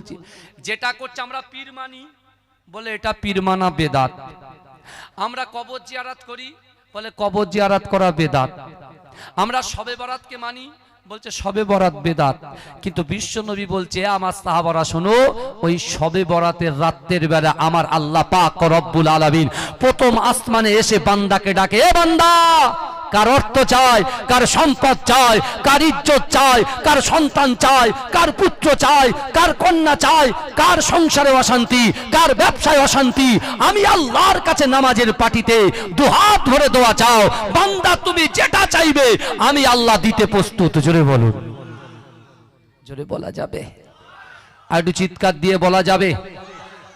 বলছি যেটা করছে আমরা পীর মানি, বলে এটা পীর মানা বেদাত। আমরা কবর জিয়ারাত করি, বলে কবর জিয়ারাত করা বেদাত। আমরা সবে বরাতকে মানি, বলছে সবে বরাত বেদাত। কিন্তু বিশ্ব নবী বলছে, আমার সাহাবারা শোনো, ওই সবে বরাতের রাত্রের বেলা আমার আল্লাহ পাক রব্বুল আলামিন প্রথম আসমানে এসে বান্দাকে ডাকে, এ বান্দা কার অর্থ চায়, কার সম্পদ চায়, কার ইজ্জত চায়, কার সন্তান চায়, কার পুত্র চায়, কার কন্যা চায়, কার সংসারে অশান্তি, কার ব্যবসায় অশান্তি, আমি আল্লাহর কাছে নামাজের পাটিতে দুহাত ভরে দোয়া চাও, বান্দা তুমি যেটা চাইবে, আমি আল্লাহ দিতে প্রস্তুত। জোরে বলুন। জোরে বলা যাবে। আর একটু চিৎকার দিয়ে বলা যাবে।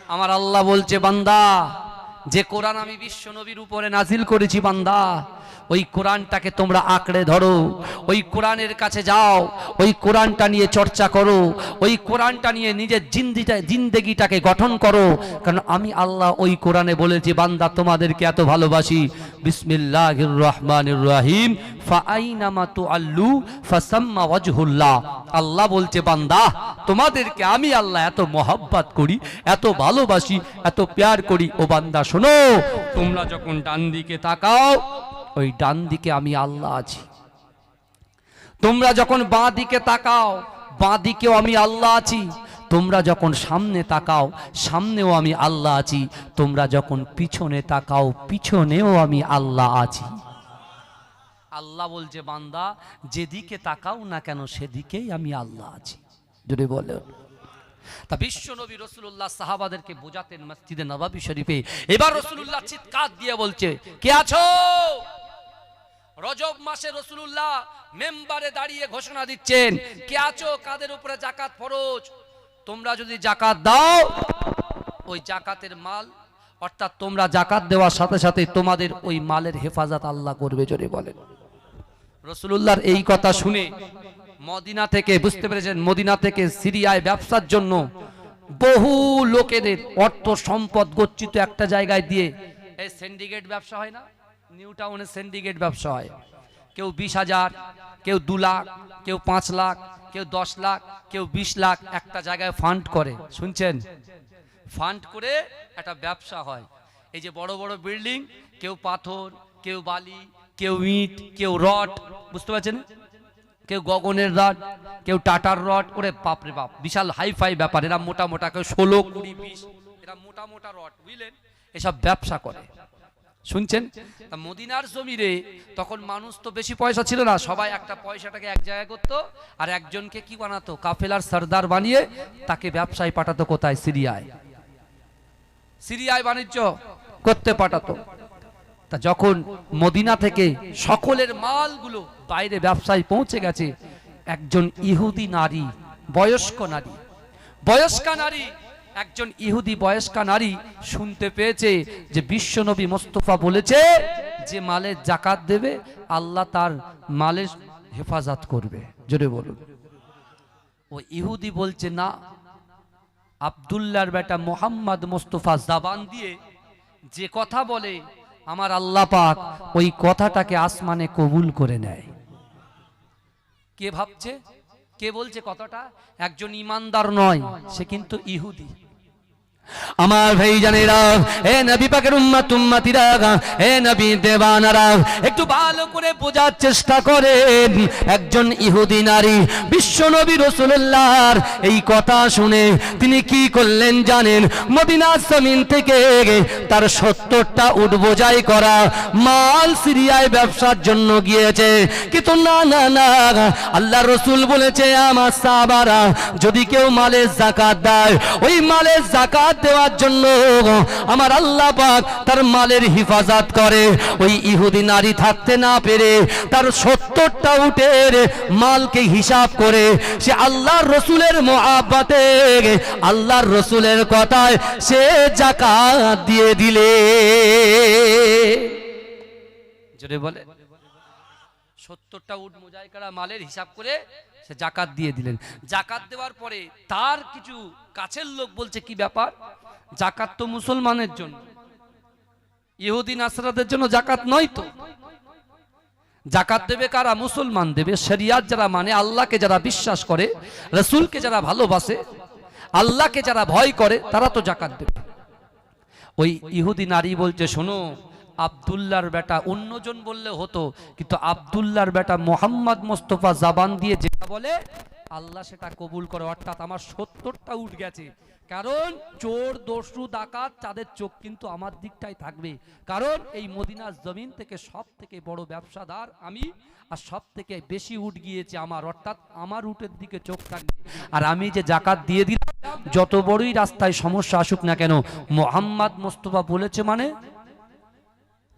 আমার আল্লাহ বলছে, বান্দা যে কোরআন আমি বিশ্ব নবীর উপরে নাজিল করেছি, বান্দা, ওই কোরআনটাকে তোমরা আঁকড়ে ধরো, ওই কোরআনের কাছে যাও, ওই কোরআনটা নিয়ে চর্চা করো, ওই কোরআনটা নিয়ে নিজের জিন্দিটা, জিন্দেগিটাকে গঠন করো। কারণ আমি আল্লাহ ওই কোরআনে বলেছি, বান্দা, তোমাদেরকে এত ভালোবাসি। বিসমিল্লাহির রহমানির রহিম। আল্লাহ বলছে, বান্দা, তোমাদেরকে আমি আল্লাহ এত মহব্বত করি, এত ভালোবাসি, এত প্যার করি, ও বান্দা শোনো তোমরা যখন ডান দিকে তাকাও ওই ডান দিকে আমি আল্লাহ আছি। তোমরা যখন বাঁ দিকে তাকাও বাঁ দিকেও আমি আল্লাহ আছি। তোমরা যখন সামনে তাকাও সামনেও আমি আল্লাহ আছি। তোমরা যখন পিছনে তাকাও পিছনেও আমি আল্লাহ আছি। আল্লাহ বলছে বান্দা যেদিকে তাকাও না কেন সেদিকেই আমি আল্লাহ আছি। যদি বলে তা বিশ্ব নবী রসুল্লাহ সাহাবাদেরকে বোঝাতেন মসজিদে নবাবী শরীফে। এবার রসুল্লাহ চিৎকার দিয়ে বলছে, কে আছো? রজব মাসে রসুল্লাহ মেম্বারে দাঁড়িয়ে ঘোষণা দিচ্ছেন, কে আছো? কাদের উপরে জাকাত ফরজ? তোমরা যদি জাকাত দাও, ওই জাকাতের মাল, অর্থাৎ তোমরা জাকাত দেওয়ার সাথে সাথে তোমাদের ওই মালের হেফাজত আল্লাহ করবে জোরে বলেন। রসুল্লাহর এই কথা শুনে মদিনা থেকে, বুঝতে পেরেছেন? মদিনা থেকে সিরিয়ায় ব্যবসার জন্য বহু লোকেদের অর্থ সম্পদ গচ্ছিত একটা জায়গায় দিয়ে। এই সিন্ডিকেট ব্যবসা হয় না? নিউ টাউনে সিন্ডিকেট ব্যবসা হয়। কেউ বিশ হাজার, কেউ দু লাখ, কেউ পাঁচ লাখ, কেউ দশ লাখ, কেউ বিশ লাখ একটা জায়গায় ফান্ড করে। শুনছেন? ফান্ড করে একটা ব্যবসা হয়। এই যে বড় বড় বিল্ডিং কেউ পাথর, কেউ বালি, কেউ ইট, কেউ রড, বুঝতে পারছেন? কেউ গগনের রড, কেউ টাটার রড, ওরে বাপরে বাপ, বিশাল হাই ফাই ব্যাপার। এরা মোটা মোটা কেউ ষোলো কুড়ি বিশ, এরা মোটা মোটা রড, বুঝলেন? এসব ব্যবসা করে। শুনছেন? তা মদিনার জমিরে তখন মানুষ তো বেশি পয়সা ছিল না, সবাই একটা পয়সাটাকে এক জায়গায় করতো, আর একজনকে কি বানাতো? কাফেলার সর্দার বানিয়ে তাকে ব্যবসায় পাঠাতো কোথায়? সিরিয়ায়। সিরিয়ায় বাণিজ্য করতে পাঠাতো। তা যখন মদিনা থেকে সকলের মালগুলো বাইরে ব্যবসায় পৌঁছে গেছে, একজন ইহুদি নারী, বয়স্ক নারী, বয়স্কা নারী, একজন ইহুদি বয়স্কা নারী শুনতে পেয়েছে যে বিশ্বনবী মোস্তফা বলেছে যে মালের জাকাত দেবে, আল্লাহ তার মালের হেফাজত করবে। জোরে বলুন। ও ইহুদি বলছে, না, আবদুল্লাহর বেটা মোহাম্মদ মোস্তফা জাবান দিয়ে যে কথা বলে আমার আল্লাহ পাক ওই কথাটাকে আসমানে কবুল করে নেয়। কে ভাবছে? কে বলছে কথাটা? একজন ইমানদার নয়, সে কিন্তু ইহুদি। আমার ভাই জানেরা এ নবী পাকের উম্মাত উম্মাতিরা এ নবী দেবানারা একটু ভালো করে বোঝার চেষ্টা করেন। একজন ইহুদি নারী, বিশ্ব নবী রসুল্লাহর এই কথা শুনে তিনি কি করলেন জানেন? মদিনা জমিন থেকে তার সত্তরটা উঠ বোঝাই করা মাল সিরিয়ায় ব্যবসার জন্য গিয়েছে। কিন্তু না না না, আল্লাহ রসুল বলেছে, আমার সাবারা যদি কেউ মালের জাকাত দেয়, ওই মালের জাকাত দেওয়ার জন্য আমার আল্লাহ পাক তার মালের হিফাজত করে। ওই ইহুদি নারী থাকতে না পেরে তার সত্তরটা উটের মালকে হিসাব করে সে আল্লাহর রসুলের মহাব্বাতে আল্লাহর রসুলের কথায় সে জাকাত দিয়ে দিলে। বলে সত্তরটা উট মোজাই করা মালের হিসাব করে সে জাকাত দিয়ে দিলেন। জাকাত দেওয়ার পরে তার কিছু কাছের লোক বলছে, কি ব্যাপার? জাকাত তো মুসলমানের জন্য। ইহুদিন আসরাদের জন্য জাকাত নয় তো। জাকাত দেবে কারা? মুসলমান দেবে। শরিয়াত যারা মানে আল্লাহকে যারা বিশ্বাস করে, রসুলকে যারা ভালোবাসে, আল্লাহকে যারা ভয় করে, তারা তো জাকাত দেবে। ওই ইহুদি নারী বলছে, শোনো আবদুল্লার বেটা অন্যজন বললে হতো, কিন্তু আবদুল্লার বেটা মোহাম্মদ মোস্তফা জাবান দিয়ে যেটা বলে, আল্লাহ সেটা কবুল করে। অর্থাৎ আমার সত্তরটা উঠ গেছে। কারণ চোর, দস্যু, ডাকাত, তাদের চোখ কিন্তু আমার দিকটাই থাকবে। কারণ এই মদিনার জমিন থেকে সব থেকে বড় ব্যবসাদার আমি, আর সব থেকে বেশি উঠ গিয়েছে আমার। অর্থাৎ আমার উটের দিকে চোখ থাকবে। আর আমি যে জাকাত দিয়ে দিলাম, যত বড়ই রাস্তায় সমস্যা আসুক না কেন, মোহাম্মদ মোস্তফা বলেছে মানে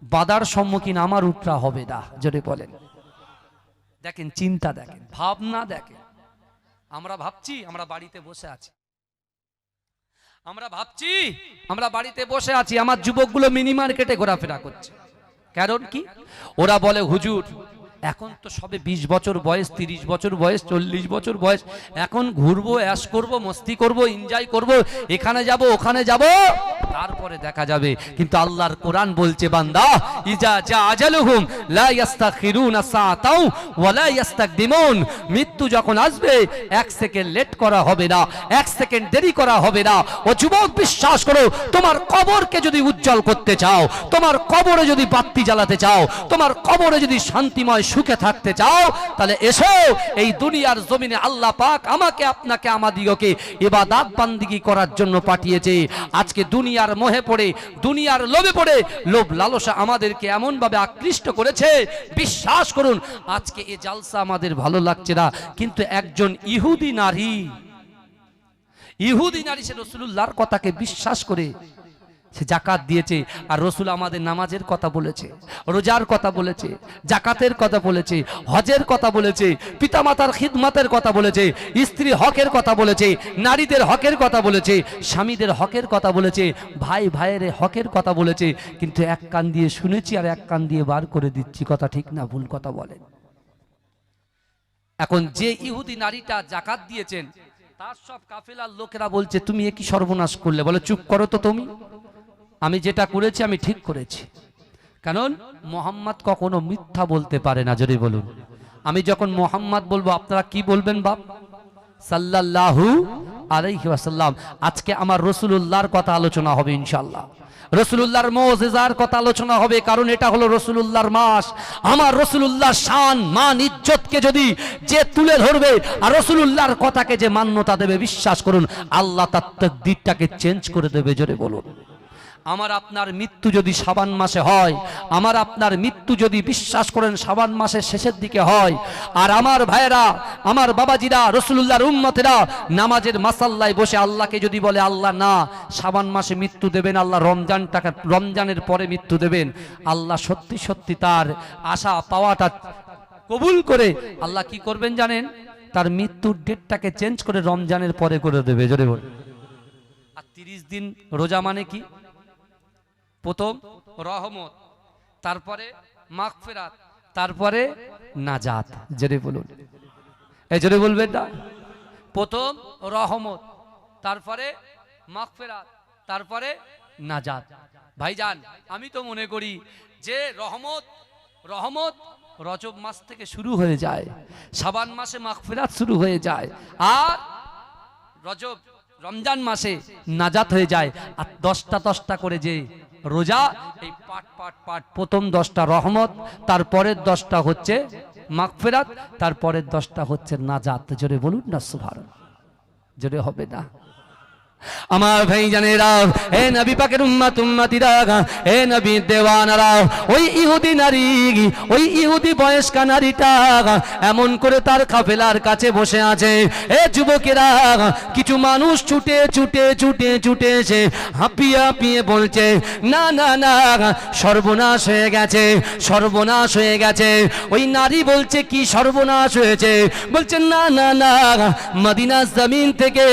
বাদার সম্মুখীন আমার উটরা হবে না, যদি বলেন। দেখেন, চিন্তা দেখেন, ভাবনা দেখেন। আমরা ভাবছি, আমরা বাড়িতে বসে আছি। আমরা ভাবছি, আমরা বাড়িতে বসে আছি, আমার যুবকগুলো মিনি মার্কেটে ঘোরাফেরা করছে। কারণ কি? ওরা বলে, হুজুর এখন তো সবে ২০ বছর বয়স ৩০ বছর বয়স, চল্লিশ বছর বয়স। এখন ঘুরবো, অ্যাশ করব, মস্তি করব এনজয় করব, এখানে যাব, ওখানে যাব, তারপরে দেখা যাবে। কিন্তু আল্লাহর কোরআন বলছে, বান্দা, ইজা যা আজালুহুম, লা ইয়াস্তাখিরুনা সাআতাও ওয়া লা ইয়াস্তাকদিমুন। মৃত্যু যখন আসবে, এক সেকেন্ড লেট করা হবে না, এক সেকেন্ড দেরি করা হবে না। ও যুবক, বিশ্বাস করো, তোমার কবরকে যদি উজ্জ্বল করতে চাও, তোমার কবরে যদি বাতি জ্বালাতে চাও, তোমার কবরে যদি শান্তিময় সুখে থাকতে চাও, তাহলে এসো, এই দুনিয়ার জমিনে আল্লাহ পাক আমাকে, আপনাকে, আমাদিগকে ইবাদাত বান্দিগি করার জন্য পাঠিয়েছে। আজকে দুনিয়ার মোহে পড়ে, দুনিয়ার লোভে পড়ে, লোভ লালসা আমাদেরকে এমন ভাবে আকৃষ্ট করেছে, বিশ্বাস করুন, আজকে এ জালসা আমাদের ভালো লাগছে না, কিন্তু একজন ইহুদি নারী ইহুদি নারী সে রসুল্লাহর কথাকে বিশ্বাস করে সে জাকাত দিয়েছে আর রসুল আমাদের নামাজের কথা বলেছে, রোজার কথা বলেছে জাকাতের কথা বলেছে, হজের কথা বলেছে, পিতামাতার খিদমাতের কথা বলেছে, স্ত্রী হকের কথা বলেছে, নারীদের হকের কথা বলেছে, স্বামীদের হকের কথা বলেছে, ভাই ভাইয়ের হকের কথা বলেছে, কিন্তু এক কান দিয়ে শুনেছি আর এক কান দিয়ে বার করে দিচ্ছি, কথা ঠিক না, ভুল কথা বলেন। এখন যে ইহুদি নারীটা জাকাত দিয়েছেন, তার সব কাফেলার লোকেরা বলছে, তুমি এ কি সর্বনাশ করলে? বলে, চুপ করো তো তুমি। আমি যেটা করেছি, আমি ঠিক করেছি। কারণ মোহাম্মদ কখনো মিথ্যা বলতে পারে না যদি বলুন। আমি যখন মোহাম্মদ বলব, আপনারা কি বলবেন বাপ? সাল্লাল্লাহু আলাইহি ওয়াসাল্লাম। আজকে আমার রসুলুল্লাহর কথা আলোচনা হবে ইনশাল্লাহ রসুলুল্লাহর মোজেজার কথা আলোচনা হবে, কারণ এটা হলো রসুলুল্লাহর মাস। আমার রসুলুল্লাহ শান, মান, ইজ্জতকে যদি যে তুলে ধরবে, আর রসুলুল্লাহর কথাকে যে মান্যতা দেবে, বিশ্বাস করুন, আল্লাহ তার তকদিরটাকে চেঞ্জ করে দেবে, জোরে বলুন। আমার আপনার মৃত্যু যদি সাবান মাসে হয়, আমার আপনার মৃত্যু যদি বিশ্বাস করেন সাবান মাসের শেষের দিকে হয়, আর আমার ভাইয়েরা, আমার বাবাজিরা রসুল্লাহর উম্মতেরা নামাজের মাসাল্লায় বসে আল্লাহকে যদি বলে, আল্লাহ, না, সাবান মাসে মৃত্যু দেবেন, আল্লাহ রমজানটাকে, রমজানের পরে মৃত্যু দেবেন। আল্লাহ সত্যি সত্যি তার আশা, পাওয়াটা কবুল করে আল্লাহ কি করবেন জানেন? তার মৃত্যুর ডেটটাকে চেঞ্জ করে রমজানের পরে করে দেবে, জোরে বলে। আর তিরিশ দিন রোজা মানে কি? প্রথম রহমত, তারপরে মাগফিরাত, তারপরে নাজাত, জেরে বলুন। এই জোরে বলবেন না? প্রথম রহমত, তারপরে মাগফিরাত, তারপরে নাজাত। ভাইজান, আমি তো মনে করি যে রহমত রহমত রজব মাস থেকে শুরু হয়ে যায় সাবান মাসে মাগফিরাত শুরু হয়ে যায়, আর রজব রমজান মাসে নাজাত হয়ে যায়, আর দশটা দশটা করে যে রোজা, এই পাট পাট পাট প্রথম দশটা রহমত, তারপরের দশটা হচ্ছে মাগফিরাত, তারপরের দশটা হচ্ছে নাজাত। জোরে বলুন না সুভার জোরে হবে না। আমার ভাই জানেরা এ নবী পাকের উম্মাত উম্মাতিরা এ নবী দেওয়ানারা ওই ইহুদি নারী, ওই ইহুদি বয়স্কা নারীটা এমন করে তার কাফেলার কাছে বসে আছে। এ যুবকেরা কিছু মানুষ ছুটে ছুটে ছুটে ছুটে এসে হাঁপিয়ে হাঁপিয়ে বলছে, না না না সর্বনাশ হয়ে গেছে, সর্বনাশ হয়ে গেছে। ওই নারী বলছে, কি সর্বনাশ হয়েছে? বলছে, না না না মদিনা জমিন থেকে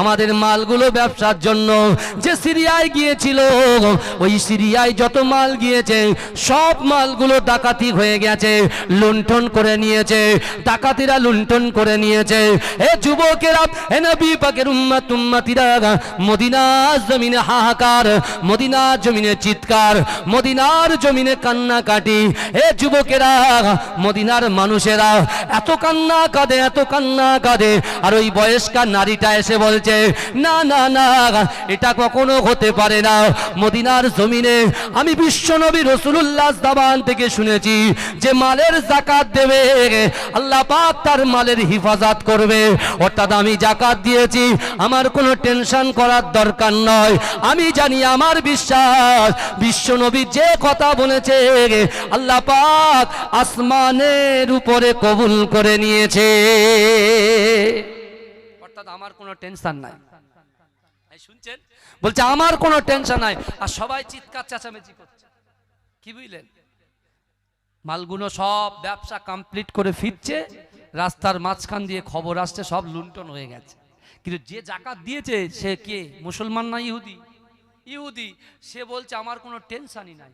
আমাদের মালগুলো ব্যবসার জন্য যে সিরিয়ায় গিয়েছিল, ওই সিরিয়ায় যত মাল গিয়েছে, সব মালগুলো ডাকাতি হয়ে গেছে, লুণ্ঠন করে নিয়েছে, ডাকাতিরা লুণ্ঠন করে নিয়েছে। এ যুবকেরা, এ নবী পাকের উম্মাত, উম্মাতিরা, মদিনার জমিনে হাহাকার, মদিনার জমিনে চিৎকার, মদিনার জমিনে কান্না কাটি এ যুবকেরা, মদিনার মানুষেরা, এত কান্না কাঁদে, এত কান্না কাঁদে। আর ওই বয়স্কা নারীটা এসে বলছে, না না না এটা কখনো হতে পারে না। মদিনার জমিনে আমি বিশ্বনবী রসুল্লাহ দাবান থেকে শুনেছি যে মালের জাকাত দেবে। আল্লাহ পাক তার মালের হিফাজত করবে। অর্থাৎ আমি জাকাত দিয়েছি। আমার কোনো টেনশন করার দরকার নয়। আমি জানি আমার বিশ্বাস বিশ্বনবী যে কথা বলেছে, আল্লাহ পাক আসমানের উপরে কবুল করে নিয়েছে। অর্থাৎ আমার কোনো টেনশন নাই। বলছে, আমার কোনো টেনশন নাই। আর সবাই চিৎকার, চেঁচামেচি করছে। কি বুঝলেন? মালগুলো সব ব্যবসা কমপ্লিট করে ফিরছে, রাস্তার মাঝখান দিয়ে খবর আসছে, সব লুণ্ঠন হয়ে গেছে। কিন্তু যে জাকাত দিয়েছে, সে কে? মুসলমান না ইহুদি? ইহুদি, সে বলছে, আমার কোনো টেনশনই নাই।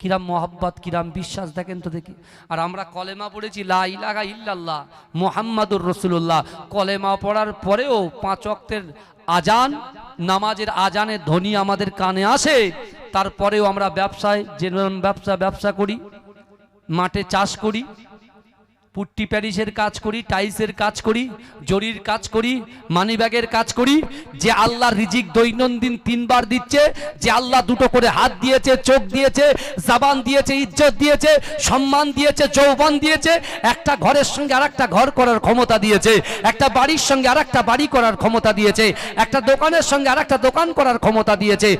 কিরাম মোহাব্বত, কিরাম বিশ্বাস, দেখেন তো দেখি। আর আমরা কলেমা পড়েছি, লা ইলাহা ইল্লাল্লাহ মোহাম্মদুর রসুল্লাহ কলেমা পড়ার পরেও পাঁচ অক্তের আজান, নামাজের আজানের ধ্বনি আমাদের কানে আসে, তারপরেও আমরা ব্যবসায় যেরকম ব্যবসা ব্যবসা করি, মাঠে চাষ করি পুট্টি প্যারিসের কাজ করি, টাইলসের কাজ করি, জরির কাজ করি, মানিব্যাগের কাজ করি, যে আল্লাহ রিজিক দৈনন্দিন তিনবার দিচ্ছে, যে আল্লাহ দুটো করে হাত দিয়েছে, চোখ দিয়েছে, জাবান দিয়েছে, ইজ্জত দিয়েছে, সম্মান দিয়েছে, যৌবন দিয়েছে, একটা ঘরের সঙ্গে আর একটা ঘর করার ক্ষমতা দিয়েছে, একটা বাড়ির সঙ্গে আর একটা বাড়ি করার ক্ষমতা দিয়েছে, একটা দোকানের সঙ্গে আর একটা দোকান করার ক্ষমতা দিয়েছে,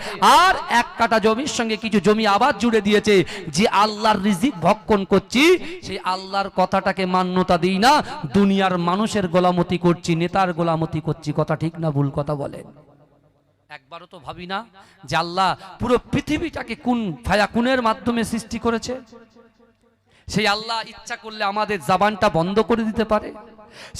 আর এক কাটা জমির সঙ্গে কিছু জমি আবার জুড়ে দিয়েছে, যে আল্লাহর রিজিক ভক্ষণ করছি, সেই আল্লাহর কথাটাকে মান্যতা দিই না, দুনিয়ার মানুষের গোলামতি করছি, নেতার গোলামতি করছি, কথা ঠিক না ভুল কথা বলেন। একবারও তো ভাবি না যে আল্লাহ পুরো পৃথিবীটাকে কোন ফায়াকুনের মাধ্যমে সৃষ্টি করেছে? সেই আল্লাহ ইচ্ছা করলে আমাদের জাবানটা বন্ধ করে দিতে পারে,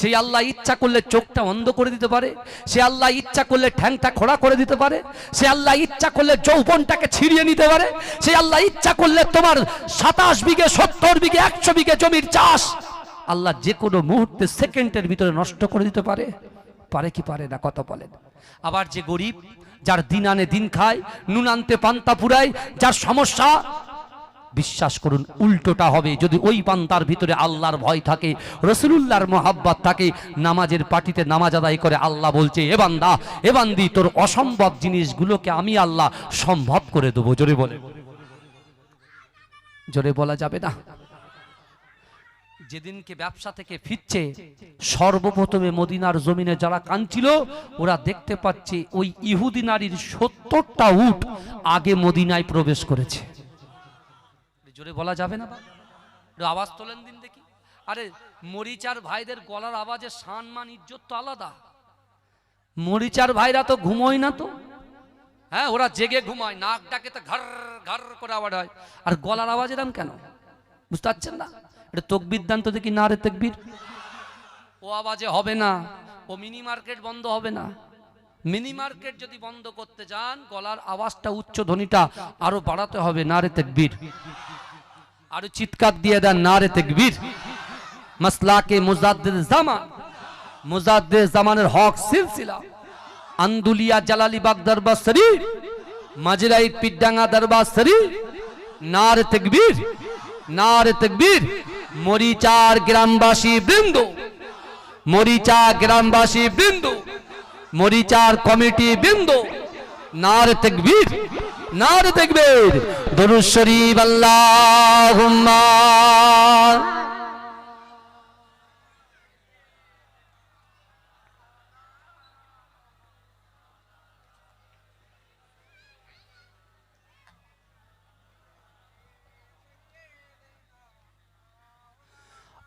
সেই আল্লাহ ইচ্ছা করলে চোখটা বন্ধ করে দিতে পারে, সে আল্লাহ ইচ্ছা করলে ঠ্যাংটা খোড়া করে দিতে পারে, সে আল্লাহ ইচ্ছা করলে যৌবনটাকে ছিড়িয়ে নিতে পারে, সে আল্লাহ ইচ্ছা করলে তোমার সাতাশ বিঘে, সত্তর বিঘে, একশো বিঘে জমির চাষ আল্লাহ যে কোনো মুহূর্তে সেকেন্ডের ভিতরে নষ্ট করে দিতে পারে। পারে কি পারে না, কথা বলেন। আবার যে গরিব, যার দিন আনে দিন খায়, নুন আনতে পান্তা পুরায় যার সমস্যা, বিশ্বাস করুন, উল্টোটা হবে। যদি ওই পান্তার ভিতরে আল্লাহর ভয় থাকে, রসুলুল্লাহর মোহাব্বত থাকে, নামাজের পার্টিতে নামাজ আদায় করে আল্লাহ বলছে, এ বান্দা, এ বান্দি, তোর অসম্ভব জিনিসগুলোকে আমি আল্লাহ সম্ভব করে দেবো। জোরে বলে। জোরে বলা যাবে না? যেদিনকে ব্যবসা থেকে ফিরছে, সর্বপ্রথমে মদিনার জমিনে যারা কাঁদছিল, ওরা দেখতে পাচ্ছে ওই ইহুদি নারীর সত্তরটা উট আগে মদিনায় প্রবেশ করেছে। জোরে বলা যাবে না আওয়াজ তোলেন দিন দেখি। আরে মরিচার ভাইদের গলার আওয়াজে সম্মান ইজ্জত তো আলাদা। মরিচার ভাইরা তো ঘুমোয় না তো? হ্যাঁ ওরা জেগে ঘুমায়, নাক ডাকে তো ঘর ঘর করে আওয়াজ হয়। আর গলার আওয়াজ এরম কেন? বুঝতে পারছেন না? এটা তকবির দান তো দেখি না রে তকবির। ও আওয়াজে হবে না, ও মিনি মার্কেট বন্ধ হবে না। মিনি মার্কেট যদি বন্ধ করতে যান, গলার আওয়াজটা, উচ্চ ধ্বনিটা আরও বাড়াতে হবে, না রে তকবির। আরও চিৎকার দিয়ে দেন, না রে তকবির। মাসলাকে মুজাদ্দিদ জামান, মুজাদ্দিদ জামানের হক সিলসিলা। আন্দুলিয়া, জালালিবাগ দরবার শরীফ মাজরাই পিডাঙ্গা দরবার শরীফ। নার না রে তকবীর। মরিচার গ্রামবাসী বৃন্দ মরিচা গ্রামবাসী বৃন্দ, মরিচার কমিটি বৃন্দ, নার তেকবীর নার তেকবীর দরুদ শরীফ আল্লাহুম্মা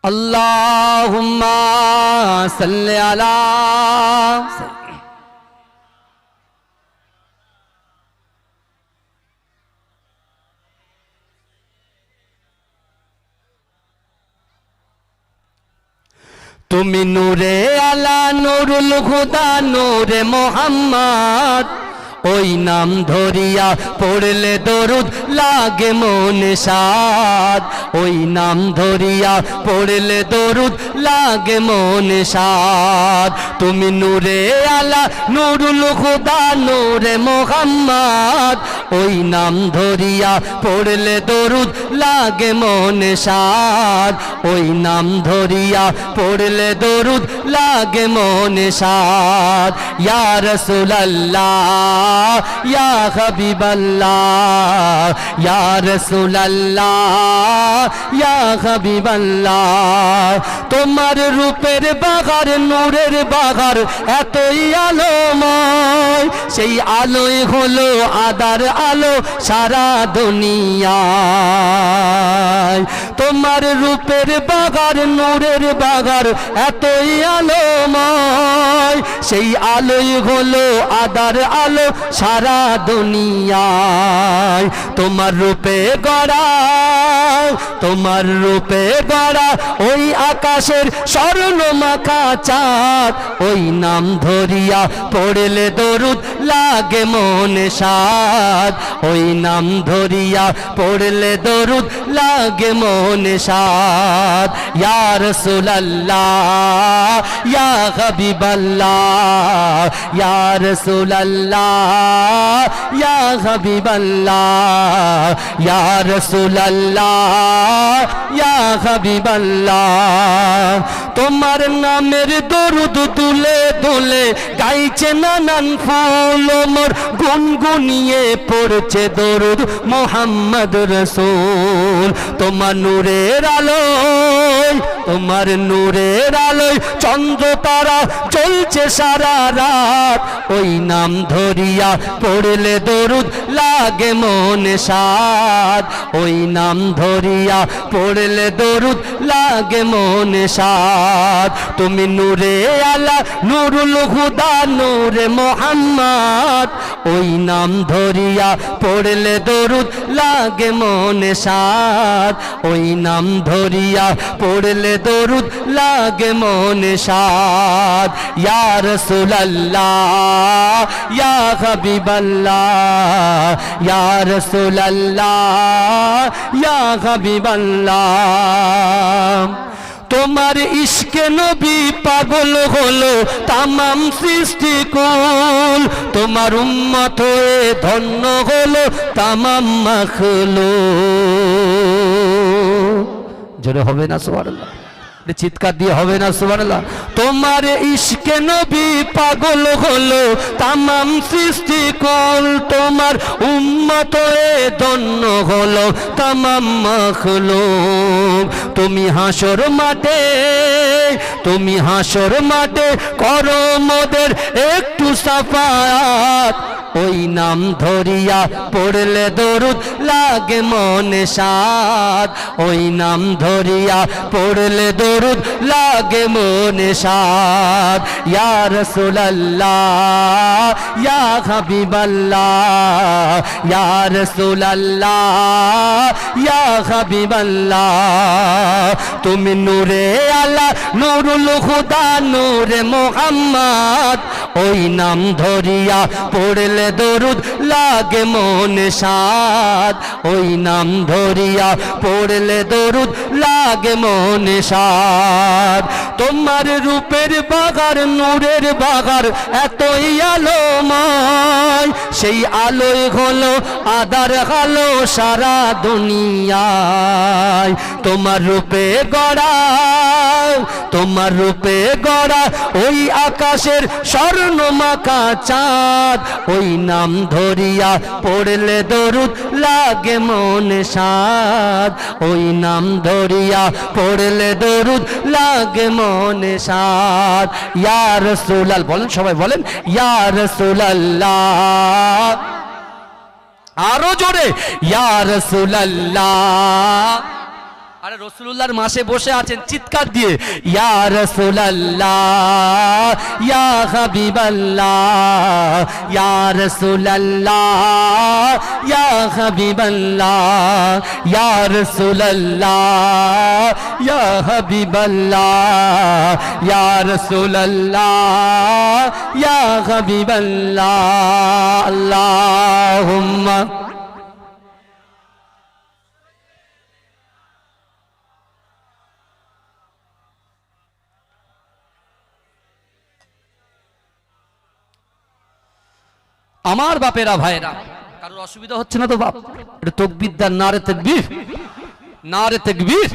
اللهم صل على তুমি নূরে আলা নুরুল হুদা নূরে মোহাম্মদ ওই নাম ধরিয়া পড়লে দরুদ লাগে মনে সাদ ওই নাম ধরিয়া পড়লে দরুদ লাগে মনে সাদ তুমি নূরে আলা, নুরুল হুদা, নূরে মোহাম্মদ। ওই নাম ধরিয়া পড়লে দরুদ লাগে মনে সাদ ওই নাম ধরিয়া পড়লে দরুদ লাগে মনে সাদ ইয়া রাসূলুল্লাহ। ইয়া হাবিবাল্লাহ, ইয়া রাসূলুল্লাহ, ইয়া হাবিবাল্লাহ। তোমার রূপের বাগার, নূরের বাগার এতই আলোময়। সেই আলোয় হলো আদার আলো সারা দুনিয়ায়। তোমার রূপের বাগার, নূরের বাগার, এতই আলোময়। সেই আলোই হলো আদার আলো সারা দুনিয়ায়। তোমার রূপে গড়া তোমার রূপে গড়া ওই আকাশের স্বর্ণ মাখা চাঁদ। ওই নাম ধরিয়া পড়লে দরুদ লাগে মনে সাদ ওই নাম ধরিয়া পড়লে দরুদ লাগে মনে সাদ ইয়ার রাসূলুল্লাহ, ইয়া হাবিবাল্লাহ, ইয়া রাসূলুল্লাহ, ইয়া হাবিবাল্লাহ, ইয়া তোমার নামের দরুদ তুলে তুলে গাইছে নানান ফুল, মোর গুনগুনিয়ে পড়ছে দরুদ মোহাম্মদ রসুল। তোমার নূরের আলোয়, তোমার নূরের আলোয় চন্দ্র তারা চলছে সারা রাত ওই নাম ধরিয়া পড়লে দরুদ লাগে মনে সাদ ওই নাম ধরিয়া পড়লে দরুদ লাগে মনে সাদ তুমি নূরে আলা, নুরুল হুদা, নূরে মোহাম্মদ। ওই নাম ধরিয়া পড়লে দরুদ লাগে মনে সাদ ওই নাম ধরিয়া পড়লে দরুদ লাগে মনে সাদ ইয়া রাসূলুল্লাহ, ইয়া হাবিবাল্লাহ, ইয়া রাসূলুল্লাহ, ইয়া হাবিবাল্লাহ। তোমার ইশকে নবী পাগল হলো, তামাম সৃষ্টি কুল। তোমার উম্মত হয়ে ধন্য হলো, তামাম মাখলো জোরে হবে না এটা চিৎকার দিয়ে হবে না, সুবহানাল্লাহ। তোমার ইশকে নবী পাগল হলো, তামাম সৃষ্টি কল তোমার উম্মত হয়ে ধন্য হলো, তামাম মাখলো তুমি হাসর মাঠে, তুমি হাসর মাঠে, করো মোদের একটু সাফাত ওই নাম ধরিয়া পড়লে দরুদ লাগে মনে সাদ ওই নাম ধরিয়া পড়লে দরুদ লাগে মনে সাদ ইয়া রাসূলুল্লাহ, ইয়া হাবিবাল্লাহ, ইয়া রাসূলুল্লাহ, ইয়া তুমি নূরে আল্লাহ, নুরুল হুদা, নূরে মোহাম্মদ। ওই নাম ধরিয়া পড়লে দরুদ লাগে মনে সাদ। ওই নাম ধরিয়া পড়লে দরুদ লাগে মনে সাদ। তোমার রূপের বাগার, নূরের বাগার এতই আলোময়। সেই আলোয় হলো আদার আলো সারা দুনিয়ায়। তোমার রূপে গড়া, তোমার রূপে গড়া ওই আকাশের স্বর্ণ মাখা চাঁদ। ওই নাম ধরিয়া পড়লে দরুদ লাগে মনে সাদ। ওই নাম ধরিয়া পড়লে দরুদ লাগে মনে সাদ। ইয়া রাসূলাল বলেন সবাই, বলেন, ইয়া রাসূলাল্লাহ। আরও জোরে, ইয়া রাসূলাল্লাহ। আরে রসুল্লাহর মাসে বসে আছেন চিৎকার দিয়ে, ইয়া রসুলাল্লাহ, ইয়া হাবিবাল্লাহ, ইয়া রসুলাল্লাহ, ইয়া হাবিবাল্লাহ, ইয়া রসুলাল্লাহ, ইয়া হাবিবাল্লাহ, ইয়া রসুলাল্লাহ, ইয়া হাবিবাল্লাহ, আল্লাহুম্মা আমার বাপেরা ভাইরা কারোর অসুবিধা হচ্ছে না তো বাপ? এটা তকবিদ্যার নারে তেকবির নারে তেকবির,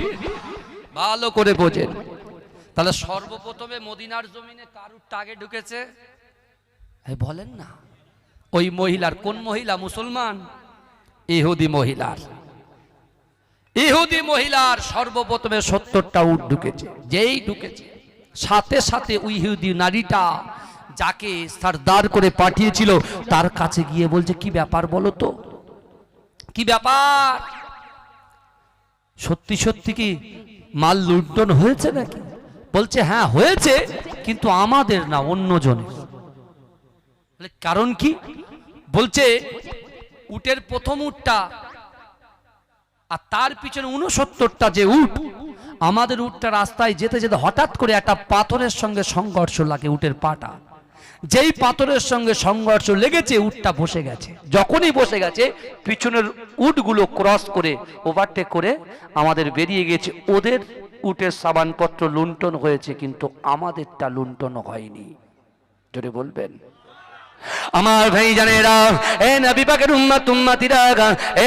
ভালো করে বোঝেন। তাহলে সর্বপ্রথমে মদিনার জমিনে কারুর টাগে ঢুকেছে? বলেন না। ওই মহিলার কোন মহিলা? মুসলমান? ইহুদি মহিলার। ইহুদি মহিলার সর্বপ্রথমে সত্তরটা উট ঢুকেছে। যেই ঢুকেছে, সাথে সাথে ইহুদি নারীটা যাকে সর্দার করে পাঠিয়েছিল তার কাছে গিয়ে বলছে কি ব্যাপার বলো তো? কি ব্যাপার? সত্যি সত্যি কি মাল লুণ্ঠন হয়েছে নাকি? বলছে হ্যাঁ হয়েছে কিন্তু আমাদের না অন্যজনের। বলে, কারণ কি? বলছে উটের প্রথম উটটা আর তার পিছনে উনসত্তরটা যে উট আমাদের উটটা রাস্তায় যেতে যেতে হঠাৎ করে একটা পাথরের সঙ্গে সংঘর্ষ লাগে উটের পাটা। যেই পাথরের সঙ্গে সংঘর্ষ লেগেছে, উটটা বসে গেছে। যখনই বসে গেছে, পিছনের উটগুলো ক্রস করে ওভারটেক করে আমাদের বেরিয়ে গেছে। ওদের উটের সাবানপত্র লুণ্ঠন হয়েছে, কিন্তু আমাদেরটা লুণ্ঠন হয়নি। জোরে বলবেন? আমার ভাই জানেরা, এ নবী পাকের উম্মত, উম্মতিরা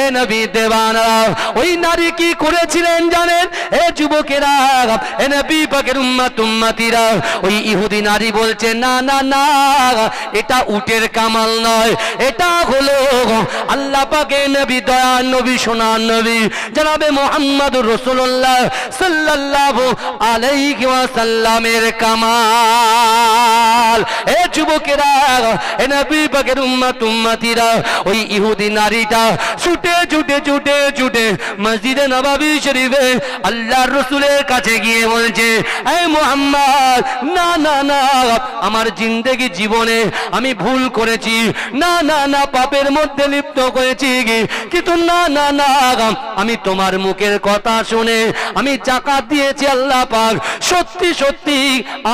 এ নবী দেবানা ওই নারী কি করেছিলেন জানেন? এ যুবকেরা এ নবী পাকের উম্মত, উম্মতিরা, ওই ইহুদি নারী বলছে, না না না এটা উটের কামাল নয়, এটা হলো আল্লাহ পাকে নবী দয়া নবী, সোনার নবী, জনাবে মোহাম্মদুর রাসূলুল্লাহ সাল্লাল্লাহু আলাইহি ওয়াসাল্লামের কামাল। এ যুবকেরা পাকের উম্মত উম্মতিরা, ওই ইহুদি নারীটা ছুটে ছুটে ছুটে ছুটে মসজিদে নবাবী শরীফে আল্লাহর রসুলের কাছে গিয়ে বলছে মোহাম্মদ, না না না, আমার জিন্দেগি জীবনে আমি ভুল করেছি। না না না, পাপের মধ্যে লিপ্ত করেছি কিন্তু না না না, আমি তোমার মুখের কথা শুনে আমি চাকা দিয়েছি আল্লাহ পাক। সত্যি সত্যি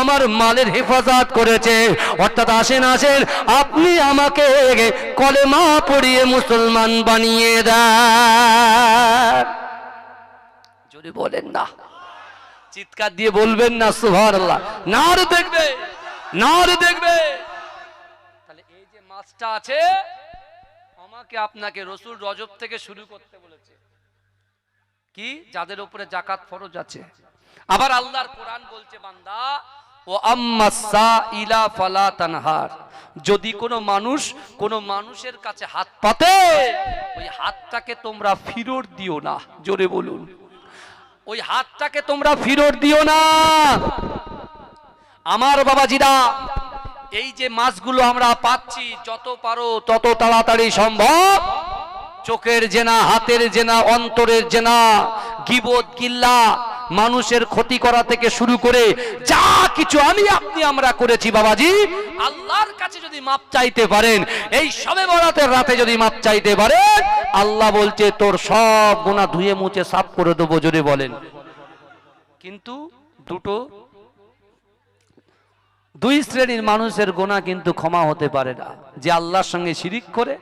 আমার মালের হেফাজত করেছে। অর্থাৎ আসেন আসেন আপনি আমাকে কলেমা পড়িয়ে মুসলমান বানিয়ে দেন। যদি বলেন না। চিৎকার দিয়ে বলবেন না সুভার আল্লাহ নার দেখবে নার দেখবে। তাহলে এই যে মাছটা আছে, আমাকে আপনাকে রসুল রজব থেকে শুরু করতে বলেছে। কি? যাদের উপরে জাকাত ফরজ আছে। আবার আল্লাহর কোরআন বলছে, বান্দা ও আম্মাসা ইলা ফালা তানহার। যদি কোনো মানুষ, কোনো মানুষের কাছে হাত পাতে, ওই হাতটাকে তোমরা ফিরত দিও না, জোরে বলুন। ওই হাতটাকে তোমরা ফিরত দিও না। আমার বাবাজিরা, এই যে মাছগুলো আমরা পাচ্ছি, যত পারো তত তাড়াতাড়ি সম্ভব। চোখের জেনা, হাতের জেনা, অন্তরের জেনা, গিবত গিল্লা মানুষের ক্ষতি করা থেকে শুরু করে যা কিছু আমি আপনি আমরা করেছি বাবাজি, আল্লাহর কাছে যদি মাপ চাইতে পারেন, এই সবে বরাতের রাতে যদি মাপ চাইতে পারেন, আল্লাহ বলছে, তোর সব গুণা ধুয়ে মুছে সাফ করে দেবো, জোরে বলেন। কিন্তু দুটো, দুই শ্রেণির মানুষের গোনা কিন্তু ক্ষমা হতে পারে না। যে আল্লাহর সঙ্গে শিরিক করে,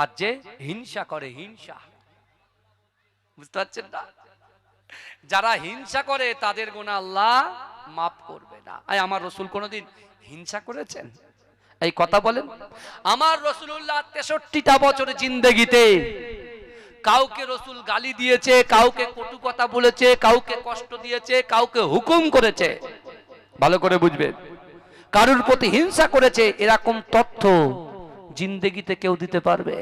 আর যে হিংসা করে, হিংসা। বুঝতে পারছেন না? যারা হিংসা করে, তাদের গোনা আল্লাহ মাফ করবে না। আই আমার রসুল কোনোদিন হিংসা করেছেন? এই কথা বলেন। আমার রসুল্লাহ তেষট্টিটা বছর জিন্দেগিতে কাউকে রসুল গালি দিয়েছে, কাউকে কটু কথা বলেছে, কাউকে কষ্ট দিয়েছে, কাউকে হুকুম করেছে। ভালো করে বুঝবেন কারুর প্রতি হিংসা করেছে, এরকম তথ্য জিন্দেগিতে কেউ দিতে পারবে?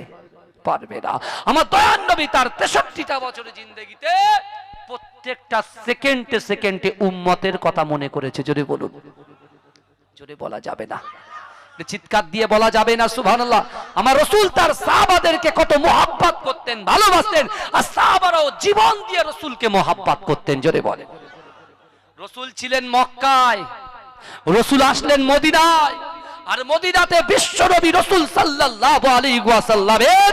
পারবে না। আমার দয়ান নবী তার তেষট্টিটা বছরের জিন্দেগিতে প্রত্যেকটা সেকেন্ডে সেকেন্ডে উম্মতের কথা মনে করেছে যদি বলুন। জোরে বলা যাবে না। চিৎকার দিয়ে বলা যাবে না, সুবহানাল্লাহ। আমার রসুল তার সাহাবাদেরকে কত মোহাব্বত করতেন, ভালোবাসতেন, আর সাহাবারাও জীবন দিয়ে রসুলকে মোহাব্বত করতেন, জোরে বলে রসুল ছিলেন মক্কায়, রসুল আসলেন মদিনায়, আর মদিনাতে বিশ্বনবী রসুল সাল্লাল্লাহু আলাইহি ওয়াসাল্লামের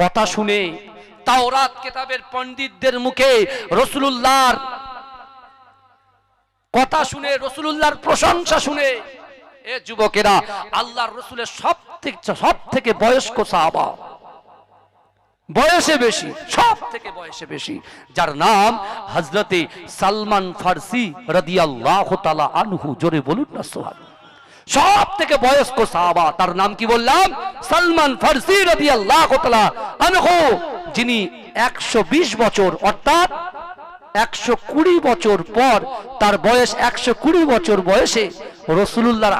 কথা শুনে তাওরাত কেতাবের পণ্ডিতদের মুখে রসুলুল্লাহর কথা শুনে, রসুলুল্লাহর প্রশংসা শুনে, এ যুবকেরা, আল্লাহর রসুলের সব থেকে সব থেকে বয়স্ক সাহাবা। বয়সে বেশি সব থেকে বয়সে বেশি, যার নাম হজরতে সালমান ফার্সি রাদিয়াল্লাহু তাআলা আনহু, জোরে বলুন না সোহান সব থেকে বয়স্ক সাহাবা, তার নাম কি বললাম? সালমান ফার্সি রাদিয়াল্লাহু তাআলা আনহু। যিনি 120 বছর, অর্থাৎ একশো কুড়ি বছর পর, তার বয়স একশো কুড়ি বছর বয়সে রসুলুল্লাহর